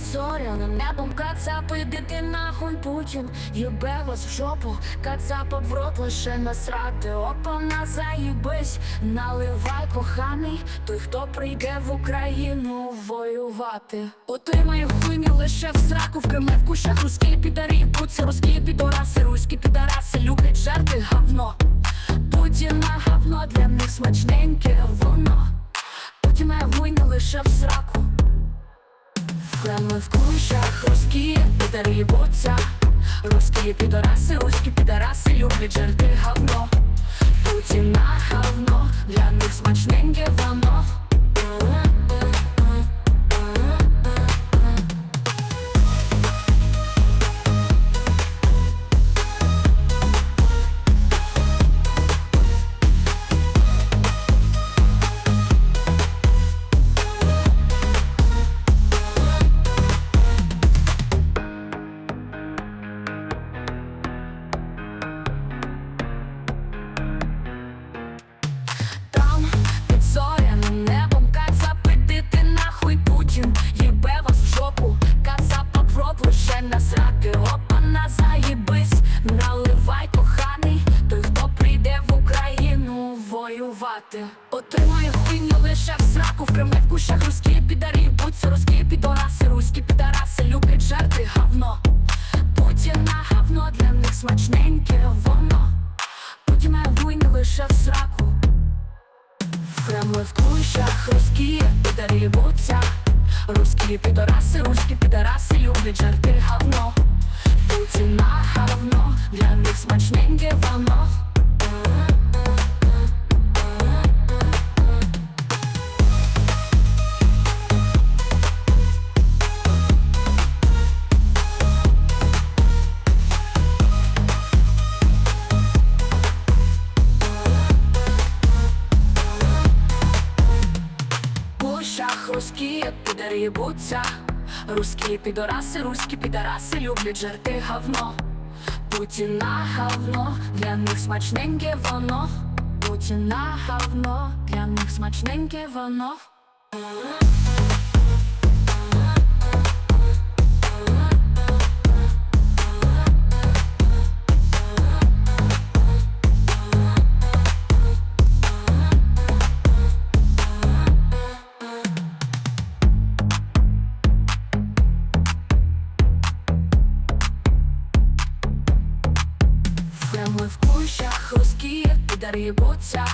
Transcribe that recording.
Зоряним небом кацапи, іди нахуй Путін. Єбе вас в жопу, кацапа в рот лише насрати. Опа на заїбись, наливай коханий Той, хто прийде в Україну воювати. Отримає хуйню лише в сраку В Кремлі в кущах руські підарі. Буться руські підораси, руські підараси Люблять жарти говно Путіна говно, для них смачненьке воно. Путіна хуйня лише в сраку в кущах, руські підари буться Руські підораси, руські підараси люблять жерти говно. Путіна говно, для них смачненьке воно воювати Отримає хуйню лише в сраку В Кремлі в кущах руські підарі Будься руські підораси, руські підараси Люблять жарти говно Путіна говно Для них смачненьке воно. Путіна хуйня лише в сраку. Прямо в кущах руські підарі буться Руські підораси, руські підараси люблять жарти говно Путіна говно, для них смачненьке воно руські підарі буться Руські підораси, руські підараси люблять жерти говно Путіна говно, для них смачненьке воно. Путіна говно, для них смачненьке воно Прямо в кущах руські підарі буться